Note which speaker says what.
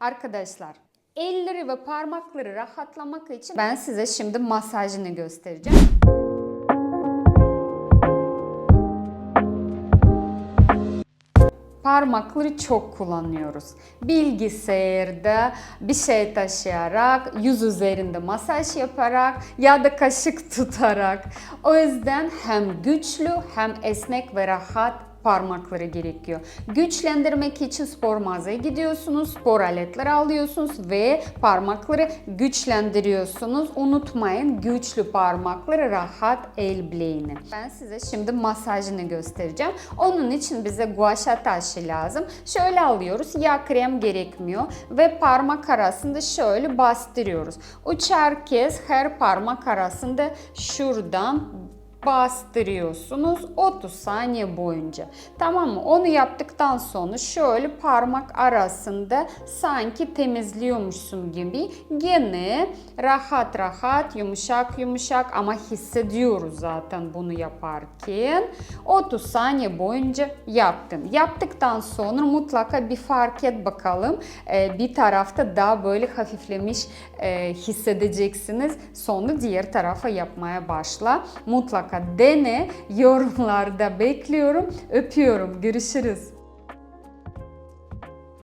Speaker 1: Arkadaşlar elleri ve parmakları rahatlamak için ben size şimdi masajını göstereceğim. Parmakları çok kullanıyoruz. Bilgisayarda bir şey taşıyarak, yüz üzerinde masaj yaparak ya da kaşık tutarak. O yüzden hem güçlü hem esnek ve rahat parmakları gerekiyor. Güçlendirmek için spor mağazaya gidiyorsunuz, spor aletleri alıyorsunuz ve parmakları güçlendiriyorsunuz. Unutmayın güçlü parmakları rahat el bileğini. Ben size şimdi masajını göstereceğim. Onun için bize guaşa taşı lazım. Şöyle alıyoruz. Yağ krem gerekmiyor ve parmak arasında şöyle bastırıyoruz. Üçer kez her parmak arasında şuradan bastırıyorsunuz 30 saniye boyunca. Tamam mı? Onu yaptıktan sonra şöyle parmak arasında sanki temizliyormuşsun gibi gene rahat rahat yumuşak yumuşak ama hissediyoruz zaten bunu yaparken 30 saniye boyunca yaptım. Yaptıktan sonra mutlaka bir fark et bakalım. Ee, bir tarafta daha böyle hafiflemiş e, hissedeceksiniz. Sonra diğer tarafa yapmaya başla. Mutlaka dene. Yorumlarda bekliyorum. Öpüyorum. Görüşürüz.